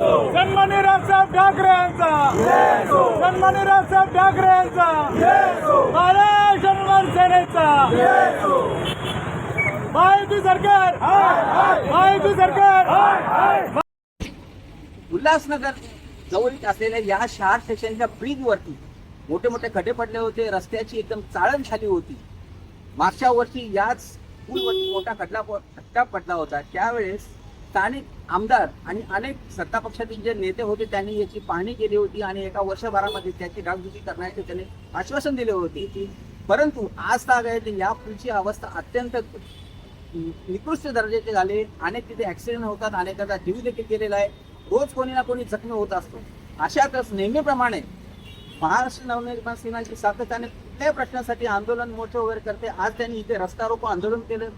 सन्मान्य राजसाहेब ठाकरे यांचा. सन्मान्य राजसाहेब ठाकरे यांचा. महाराष्ट्र हनुमान सेनेचा. महायुती सरकार. महायुती सरकार. उल्हासनगर जवळीत असलेल्या या शहर स्टेशनच्या ब्रिज वरती मोठे मोठे खड्डे पडले होते रस्त्याची एकदम चाळण झाली होती. मागच्या वर्षी याच पूलवरती मोठा खड्डा खड्डा पडला होता. त्यावेळेस स्थानिक आमदार आणि अनेक सत्ता पक्षातील जे नेते होते त्यांनी याची पाहणी केली होती आणि एका वर्षभरामध्ये त्याची डागडुजी करण्याचे त्यांनी आश्वासन दिले होते. परंतु आज ताग आहे या पूलची अवस्था अत्यंत निकृष्ट दर्जाचे झाले. अनेक तिथे ऍक्सिडेंट होतात अनेकाचा जीव देखील गेलेला आहे. रोज कोणी ना कोणी जखमी होत असतो. अशातच नेहमीप्रमाणे महाराष्ट्र नवनिर्माण सेनाची सातत्याने कुठल्याही प्रश्नासाठी आंदोलन मोठे वगैरे करते. आज त्यांनी इथे रस्ता रोको आंदोलन केलं.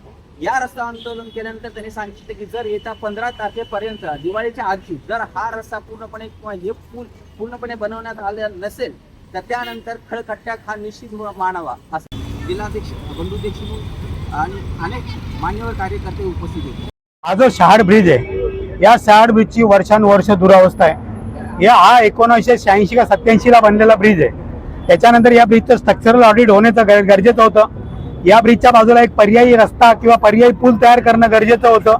या रस्ता आंदोलन केल्यानंतर त्यांनी सांगितलं की जर येत्या पंधरा तारखेपर्यंत दिवाळीच्या आधी जर हा रस्ता पूर्णपणे किंवा हे पूल पूर्णपणे बनवण्यात आलेला नसेल तर त्यानंतर खळखट्ट्याक हा निश्चित मानावा असं जिल्हाध्यक्ष बंधू देशमुख आणि अनेक मान्यवर कार्यकर्ते उपस्थित होते. हा जो शहाड ब्रिज आहे. या शहाड ब्रिजची वर्षानुवर्ष दुरावस्था आहे. या हा एकोणीसशे शहाऐंशी का सत्याऐंशी ला बनलेला ब्रिज आहे. त्याच्यानंतर या ब्रिजचं स्ट्रक्चरल ऑडिट होण्याचं गरजेचं होतं. या ब्रिजच्या बाजूला एक पर्यायी रस्ता किंवा पर्यायी पूल तयार करणं गरजेचं होतं.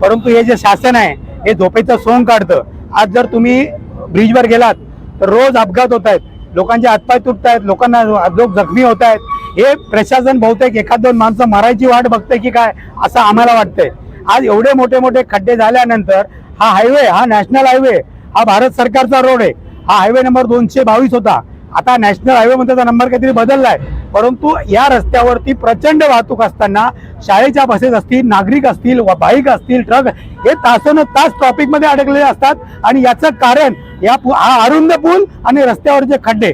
परंतु हे जे शासन आहे हे झोपेचं सोंग काढतं. आज जर तुम्ही ब्रिजवर गेलात तर रोज अपघात होत आहेत लोकांचे हातपाय तुटत आहेत लोकांना लोक जखमी होत आहेत हे प्रशासन बहुतेक एखाद दोन माणसं मरायची वाट बघते की काय असं आम्हाला वाटतंय. आज एवढे मोठे मोठे खड्डे झाल्यानंतर हा हायवे हा नॅशनल हायवे हा भारत सरकारचा रोड आहे. हा हायवे नंबर दोनशे बावीस होता. आता नॅशनल हायवे मध्ये त्याचा नंबर काहीतरी बदललाय. परंतु या रस्त्यावरती प्रचंड वाहतूक असताना शाळेच्या बसेस असतील नागरिक असतील व बाईक असतील ट्रक हे तासन तास ट्रॉफिकमध्ये अडकलेले असतात. आणि याचं कारण या पु- हा अरुंद पूल आणि रस्त्यावरचे खड्डे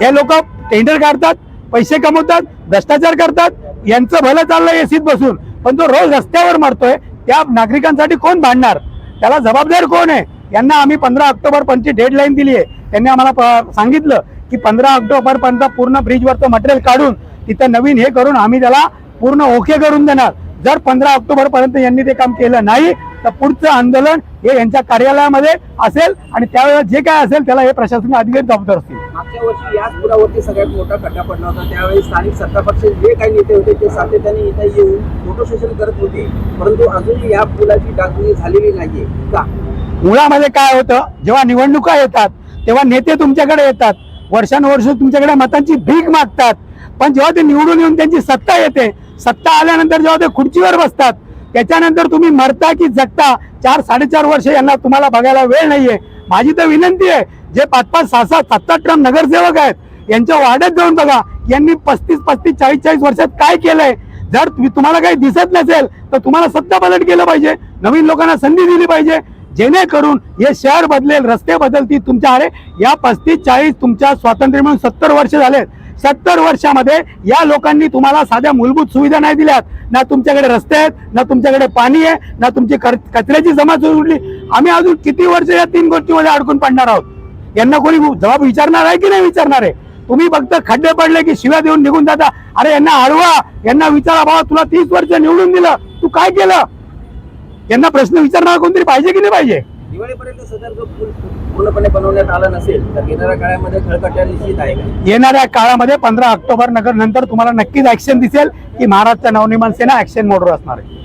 हे लोक टेंडर काढतात पैसे कमवतात भ्रष्टाचार करतात. यांचं भलं चाललंय एसीत बसून. पण जो रोज रस्त्यावर मारतोय त्या नागरिकांसाठी कोण भांडणार? त्याला जबाबदार कोण आहे? यांना आम्ही पंधरा ऑक्टोबर पर्यंतची डेडलाईन दिली आहे त्यांनी आम्हाला प- सांगितलं. की पंधरा ऑक्टोबर पर्यंत पूर्ण ब्रिजवरचं मटेरियल काढून तिथं नवीन हे करून आम्ही त्याला पूर्ण ओके करून देणार. जर पंधरा ऑक्टोबर पर्यंत यांनी ते काम केलं नाही तर पुढचं आंदोलन हे यांच्या कार्यालयामध्ये असेल आणि त्यावेळेला जे काय असेल त्याला हे प्रशासकीय अधिकारी जबाबदार असतील. मागच्या वर्षी याच पुलावरती सगळ्यात मोठा खड्डा पडला होता. त्यावेळी स्थानिक सत्ता पक्ष जे काही नेते होते ते सातत्याने इथे येऊन फोटो सेशन करत होते. परंतु अजूनही या पुलाची डागडुजी झालेली नाहीये. का? मुळामध्ये काय होतं जेव्हा निवडणुका येतात तेव्हा नेते तुमच्याकडे येतात. वर्षानुवर्ष तुमच्याकडे मतांची भीक मागतात. पण जेव्हा ते निवडून येऊन त्यांची सत्ता येते सत्ता आल्यानंतर जेव्हा ते खुर्चीवर बसतात त्याच्यानंतर तुम्ही मरता की जगता चार साडेचार वर्ष यांना तुम्हाला बघायला वेळ नाहीये. माझी तर विनंती आहे जे पाच पाच सहा सात सात सात ट्रम नगरसेवक आहेत यांच्या वाड्यात जाऊन बघा यांनी पस्तीस पस्तीस चाळीस चाळीस वर्षात काय केलंय? जर तुम्हाला काही दिसत नसेल तर तुम्हाला सत्ता पलट केलं पाहिजे. नवीन लोकांना संधी दिली पाहिजे. जेणेकरून हे शहर बदलेल रस्ते बदलतील. तुमच्या या पस्तीस चाळीस तुमच्या स्वातंत्र्य मिळून सत्तर वर्ष झालेत. सत्तर वर्षामध्ये या लोकांनी तुम्हाला साध्या मूलभूत सुविधा नाही दिल्यात. ना तुमच्याकडे रस्ते आहेत ना तुमच्याकडे पाणी आहे ना तुमची कचऱ्याची जमा सुटली आम्ही अजून किती वर्ष या तीन गोष्टीमध्ये अडकून पडणार आहोत? यांना कोणी जबाब विचारणार आहे की नाही विचारणार आहे? तुम्ही फक्त खड्डे पडले की शिव्या देऊन निघून जाता. अरे यांना अडवा. यांना विचारा बाबा तुला तीस वर्ष निवडून दिलं. तू काय केलं? यांना प्रश्न विचारणार कोणतरी पाहिजे की नाही पाहिजे? दिवाळीपर्यंत सदर जो पूल पूर्णपणे बनवण्यात आला नसेल तर येणाऱ्या काळामध्ये खळखट्ट्या निश्चित आहे का? येणाऱ्या काळामध्ये पंधरा ऑक्टोबर नगर नंतर तुम्हाला नक्कीच ऍक्शन दिसेल की महाराष्ट्र नवनिर्माण सेना ऍक्शन मोडवर असणार आहे.